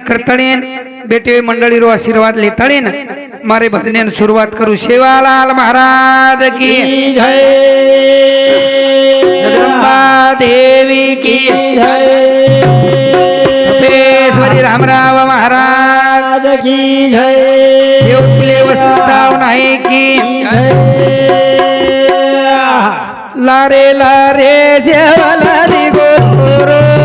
કરતણીન બેટી મંડળી રો આશીર્વાદ લેતાણીન મારે ભજને શરૂઆત કરું શિવાલાલ મહારાજ કી કી જય જગદંબા દેવી કી જય તપેશ્વરી રામરાવ મહારાજ રાજ કી જય દેવકુલે વસંતાવ નહીં કી લારે લારે જેવલારી ગોરો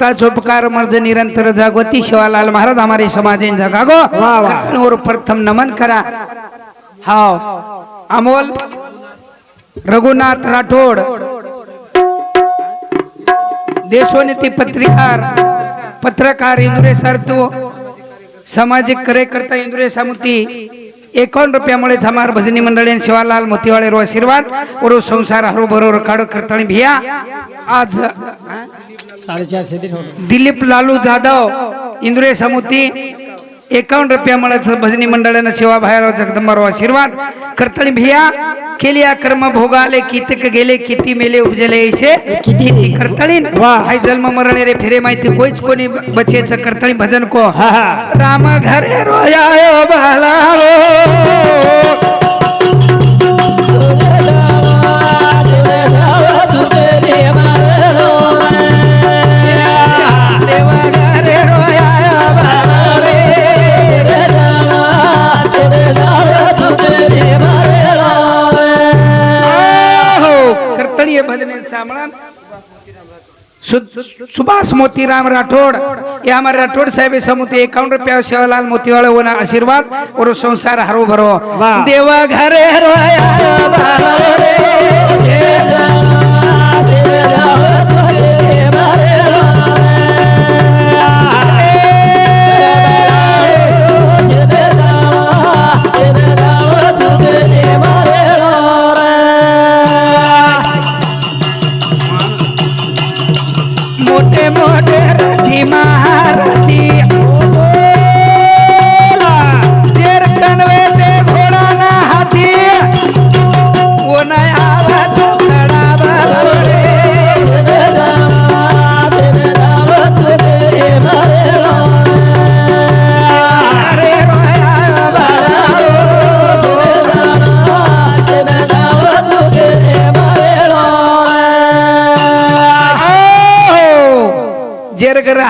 संता चोपकार मर्ज निरंतर जागवती शिवालाल महाराज हमारे समाजेन जगागो। और प्रथम नमन करा। हाव अमोल रघुनाथ राठोड। देशोन्नती पत्रिकार पत्रकार इंदुरे सर तू सामाजिक कार्यकर्ता इंदुरे सामुती एकावन्न रुपयामुळे हमार भजनी मंडळी शिवालाल मोतीवाळे रो आशीर्वाद और संसार हरो बरोबर काढ करताना भिया. आज साडेचारशे दिलीप लालू जाधव इंद्रिय समुती एकावन्न रुपयामुळे भजनी मंडळानं शिवा बाहेर जगदंबारो आशीर्वाद. करताना भिया केली या कर्म भोगाले कितीक गेले किती मेले उपजले ऐसे? किती करताळीन हाय जन्म मरणे रे फिरे माहिती कोईच कोणी बचेच करताळी भजन को. राम घरे बाला सुभाष मोतीराम राठोड. ये हमारे राठोड साहेब समुती एकावन्न रुपया शिवलाल मोतीवाळे होना आशीर्वाद और संसार हरो भरो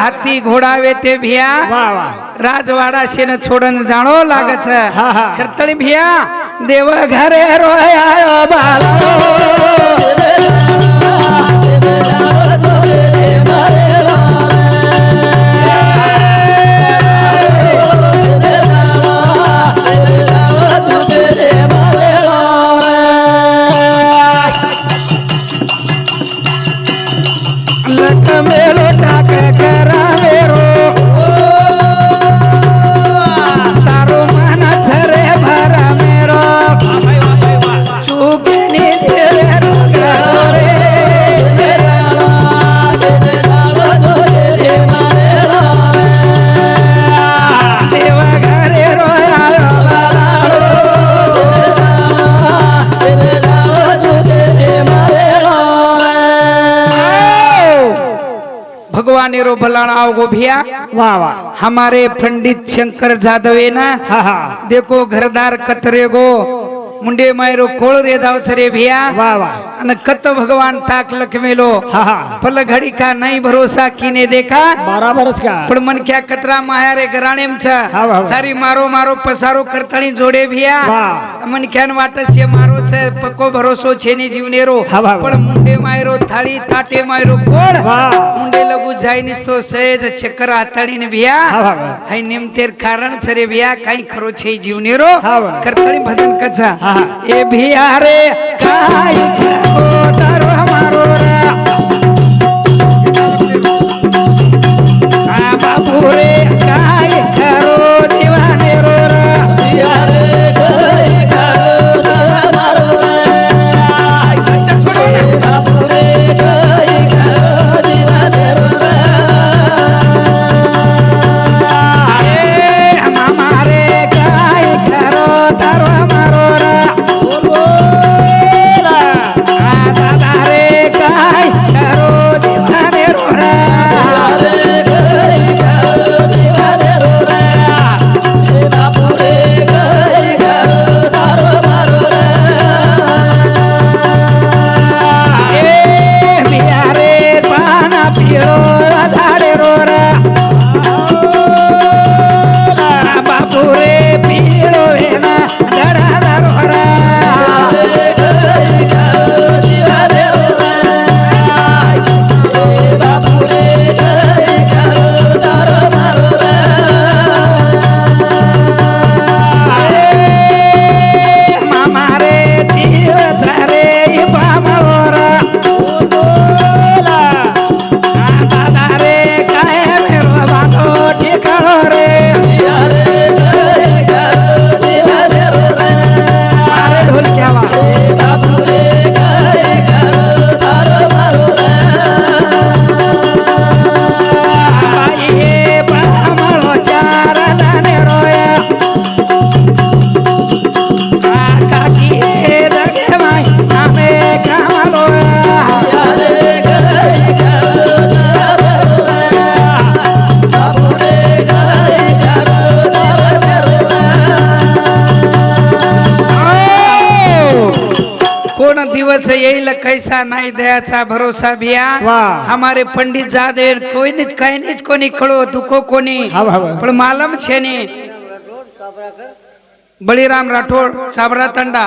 हाथी घोडावे वेते भिया. राजवाडा शेन छोडन जाणो लागच. खरतळी भिया. देव घरे रोया बाला भलानाव गोभिया वाह वाह हमारे पंडित शंकर जाधव है ना. हाँ देखो घरदार कतरे गो. मुंडे मायरो कोळ रे जाव सरे भिया. वा वा. अन कत भगवान ताक लखमेलो हा हा. पल घडी का नाही भरोसा किने देखा. बराबरच का. पण मन क्या कतरा माया रे घराणेमचा सारी मारो मारो पसारो करताणी जोडे भिया. કરતાણી જોડે ભિયા વાહ. મન ક્યાન વાટસ્ય મારો છે પક્કો ભરોસો છે ની જીવનેરો હા, વાહ, પણ મુંડે માયરો થાળી તાટે માયરો કોણ વાહ. મુંડે લગુ જાય નિસ તો સહેજ ચક્કર આતાડીને ભિયા હા, વાહ, વાહ. હાઈ નિમતેર કારણ છે રે ભિયા કાઈ ખરો છે ઈ જીવનેરો હા, વાહ. કરતાણી ભજન કચ્છા હા, હા. એ ભિયા રે કાઈ ખરો તારો અમારો રા આ બાપુ રે पैसा नाही दयाचा भरोसा बिया हमारे पंडित जादे कोई नहीं कहीं नहीं कोनी खड़ो दुखो कोनी पण मालम छे ने बळीराम राठोड साबरा तंडा.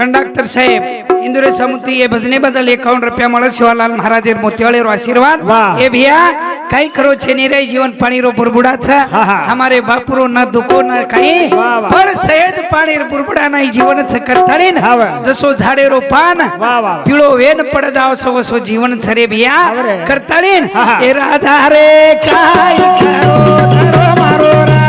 कंडक्टर साहेब इंदुरे समुद्री ये भजने बदल एकावन्न रुपयामुळे शिवालाल महाराज मोतीवाले आशीर्वाद. हे भैया काही खरो छे नहीं जीवन पाणी रो बुरबुडाच हमारे बापुरो ना दुखो ना काही. पण सहज पाणी बुरबुडा नाही जीवन च करताळीन जसो झाडे रो पान पिळो वेन पड जाव सो जीवन सरे भैया करताळीन. ए राधा रे काय करो मारो रा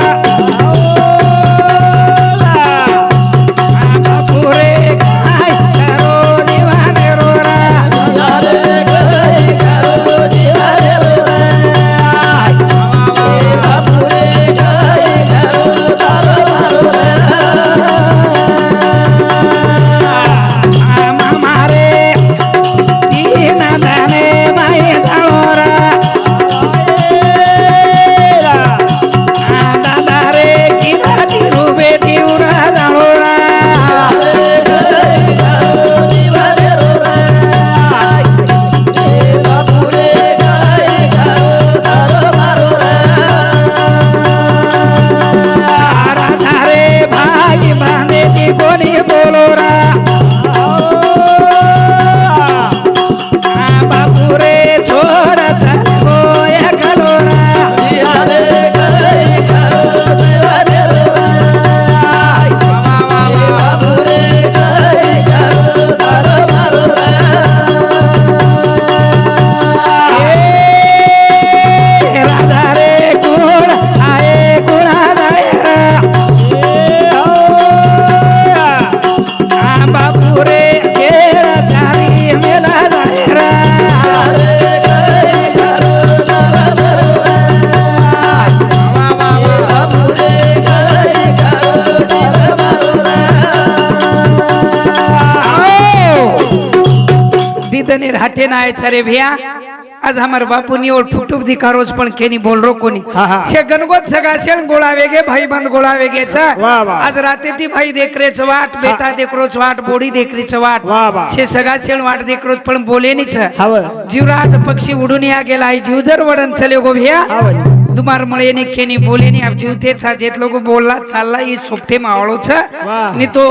દીદને રાઠે ના આય છરે ભૈયા આજ અમાર બાપુની ઓર ફૂટુબ દીકારો જ પણ કેની બોલ રો કોની હા, હા. છે ગનગોત સગા છે ને ગોળાવે ગે ભાઈ બંધ ગોળાવે ગે છે વાહ, વાહ. આજ રાતે થી ભાઈ દેખરે ચવાટ બેટા દેખરો ચવાટ બોડી દેખરી ચવાટ વાહ, વાહ. છે સગા છે ને વાટ દેખરો જ પણ બોલે ની છે હવે જીવરાજ પક્ષી ઉડુની આ ગેલા આઈ જીવજર વડન ચલ્યો ગો ભૈયા હવે दुमार मळे ने केनी बोले नहीं अब जीवते छा जेत लोग बोलला चालला ये सोपते मावळो छ वाह. नि तो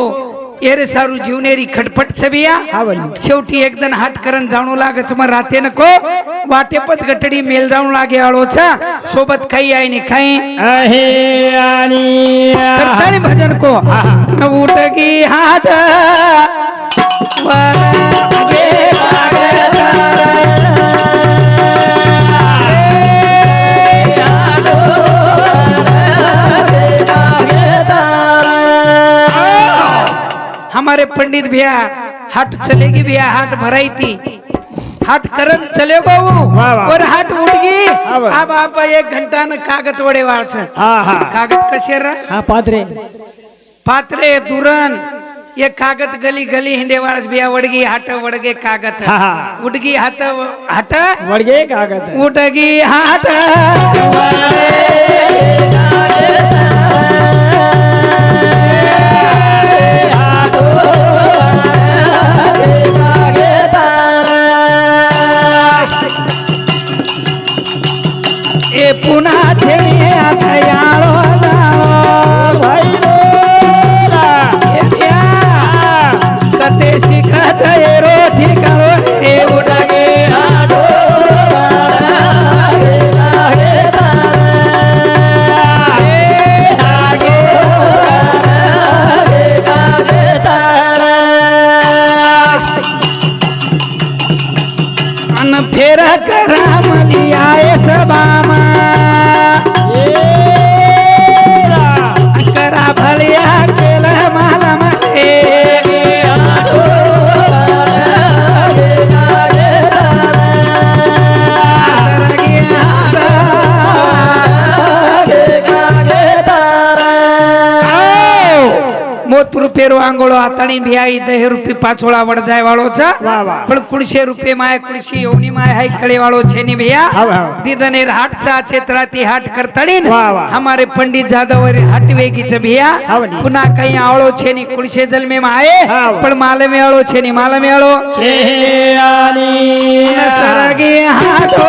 एरे सारू जीवनेरी खटपट बनी. शेवटी एकदन हाट करण जाणू लागे छ मग राते नको. वाटेपच गटडी मेल जाणू लागे आळो छ सोबत काही आहे नि काही आहे. भजन को. उठगी हात. हमारे पंडित भैया हाट चलेगी भैया हाट भराई थी हाट करन चले गो. और हाट उठगी। हाँ, वाह. अब आप एक घंटा न कागद वडे वाळछ हा हा। कागद कसे र? हा पात्रे। पात्रे दुरण ये कागद गली गली हिंडे वाळस बिया वडगी हाट वडगे कागद हा, हा. उडगी हात हाट। वडगे कागद उडगी हाट। पुन्हा छेने आता याळो जाळो. कते शिकाच आंघोळ आताणी भियाई दहे रुपये पाचोळा वडजाय वाळोचा. पण कुडशे रुपये माय कुडशी योनी माय हाय कळे वाळो छेनी भैया. दिदने हाट सा क्षेत्रा ती हाट करताडीन हमारे पंडित जाधव हाट वेगीच भिया. पुन्हा काही आळो छेनी कुडशे जलमे माय. पण माल मिळाळो छेनी माल मिळाळो सरगे हाटो.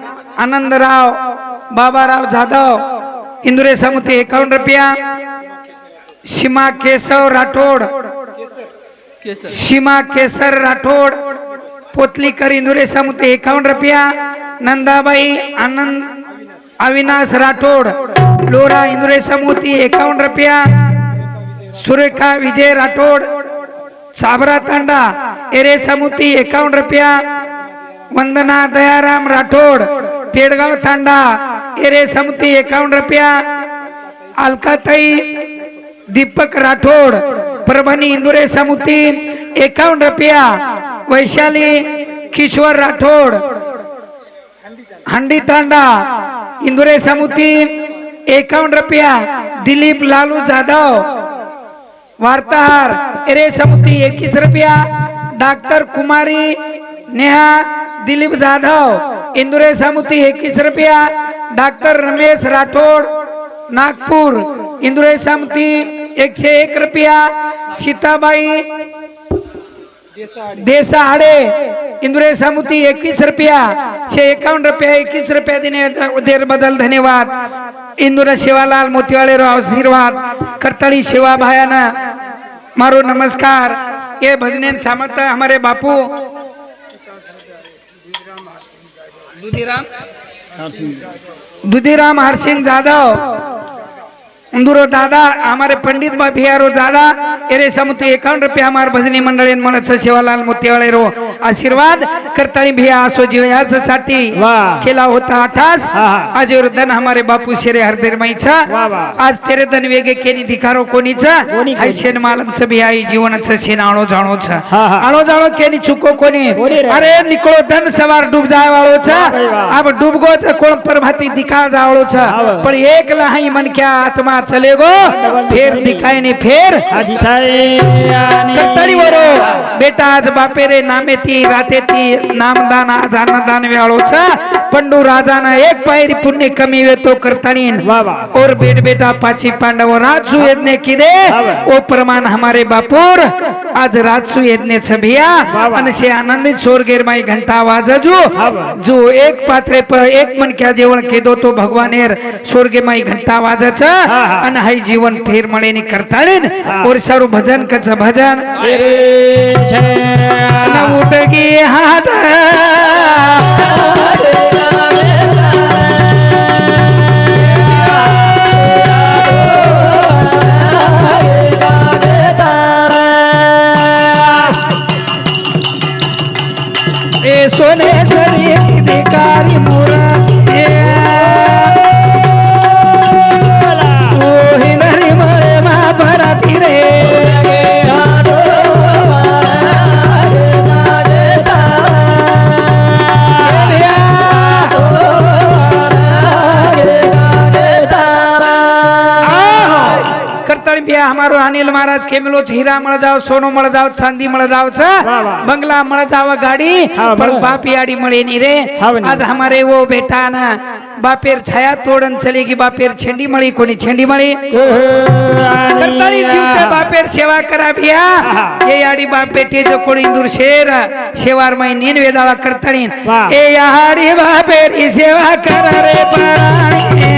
आनंदराव बाबाराव जाधव इंदुरे समुती एकावन्न रुपया. सीमा केसव राठोड. सीमा केसर राठोड. पोतलीकर इंदुरे समिती एकावन्न रुपया. नंदाबाई आनंद अविनाश राठोड. लोरा इंदुरे समुती एकावन्न रुपया. सुरेखा विजय राठोड. साबरा तांडा एरे समिती एकावन्न रुपया. वंदना दयाराम राठोड. पेडगाव तांडा एरे समुती एकावन्न रुपया. अलकाताई दीपक राठोड परभणी इंदुरे समुती एकावन्न रुपया. वैशाली किशोर राठोड. हंडी तांडा इंदुरे समुती एकावन्न रुपया. दिलीप लालू जाधव. वार्ताहर एरे समुती एकवीस रुपया. डॉक्टर कुमारी नेहा दिलीप जाधव. इंदुरे समुती एकवीस रुपया डॉक्टर रमेश राठोड नागपूर. इंदुरे समुती एकशे एक रुपया सीताबाई देसाहाडे इंदुरे समुती एकवीस रुपया शे एकावन्न रुपया एकवीस रुपया देने देर बदल धन्यवाद. इंदुरा शिवालाल मोतीवाले रो आशीर्वाद. करताड़ी शिवा भायाना मारो नमस्कार. ये भजने सामत हमारे बापू. दुधीराम? दुधीराम हरसिंह जाधव। उंदुरो दादा हमारे पंडित बा दादा एरे समुती एकावन्न रुपये हमारे भजनी मंडळी मनच सेवालाल मोतीवाळे रो। आशीर्वाद करताळी भिया असो जीवयासाठी वाह. केला होता आठास. आज धन हमारे बापू शेरे हरदेर माईचा. आज तेरे धन वेगे केनी दिखारो कोणीचा कोणी, हाय शेन मालमचं भी आई जीवनाचं शेन आणो जाणो छ हा. आणो जाणो केनी चुको कोणी? अरे निकळो धन सवार डूब जाय वाळो छ वाह, भाई, वाह. अब डूब गो छ कोण प्रभाती दिखा जावळो छ हा. पण एक लहाई मन क्या आत्मा चले गो फेर दिखाय ने फेर करताळी वरो बेटा आज बापे रे नामे ती ती राते ती नामदान जानदान वेळोच पंडू राजाना एक पायरी पुण्य कमी वेतो वाह. और बेट बेटा पाची पांडव राजसु यज्ञ किदे. ओ प्रमाण हमारे बापूर आज राजसु यज्ञ छबिया. आणि से आनंदित सोर गेरमाई घंटा वाजजू वाह. जो एक पात्रे पर एक मन क्या जेवण केदो तो भगवानेर स्वर्गेमाई घंटा वाजच हा. आणि हाय जीवन फेर मळेनी करताळीन हा. और सारू भजन कच भजन न उठगी सोने सरी भिकारी मोरा। बिया हमारो अनिल महाराज के मिलो हीरा मळ जाओ सोनो मळ जाओ चांदी मळ जाव बंगला मळ जाव गाड़ी पर बाप याड़ी मळे नी रे आज हमारे वो बेटा ना बापेर छाया तोडन चलेगी बापेर छेंडी मळी कोणी छेंडी मळी? सरताळी जीवते बापेर सेवा करा भिया. ये यारी बाप बेटे जो कोणी दूर शेर. शेवार में नीन करता रिन ए यारी बापेरी सेवा करा रे पराने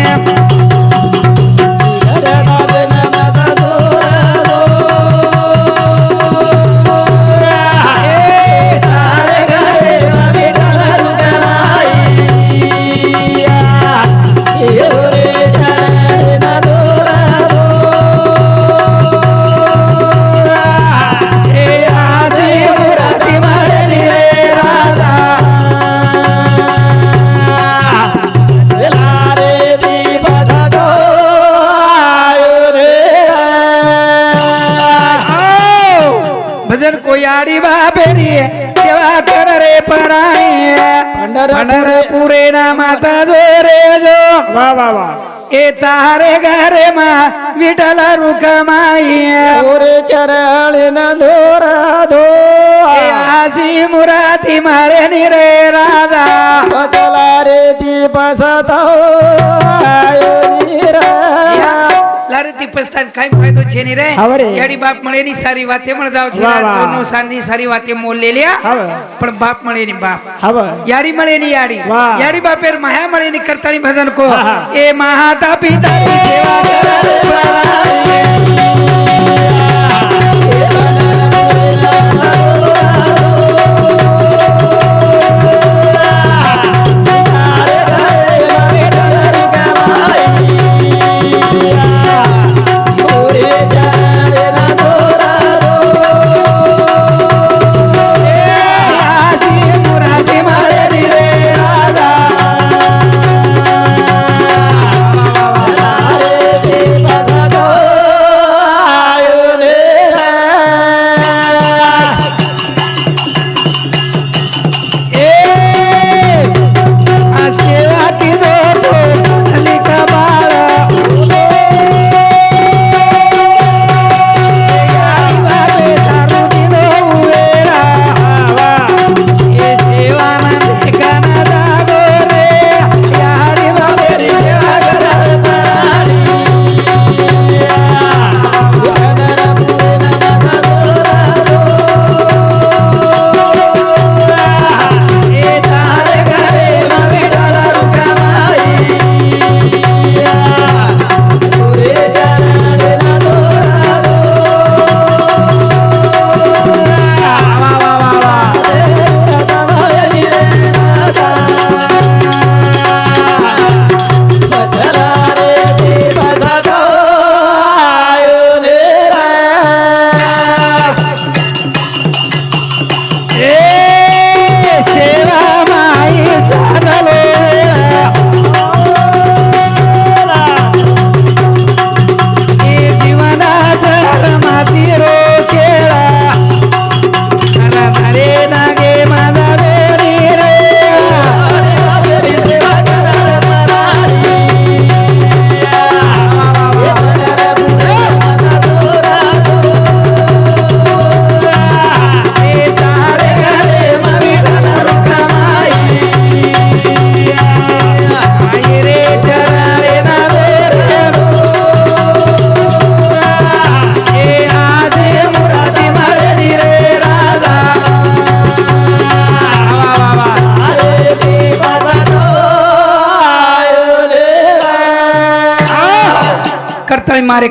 आडी बापेरी सेवा कर रे पराणे पंढरपुरे ना माता जो रे जो. वा वा वा. ए तारे घरे मा विठल रुकमाई ओरे चरण न धोरा धो आजी मुराती माळे नि रे राजा. बदला रे ती बसत लारे પસ્તાન કાઈ ફાયદો છે ની રે એડી બાપ મળે ની સારી વાતે મળ જાવ છે સોનો સાંધી સારી વાતે મો લે લ્યા પણ બાપ મળે ની બાપ યાડી મળે ની યાડી યારી બાપેર માયા મળે ની કરતાની ભજન કો એ મહાતા પિતા સેવા કરા करतळी मारे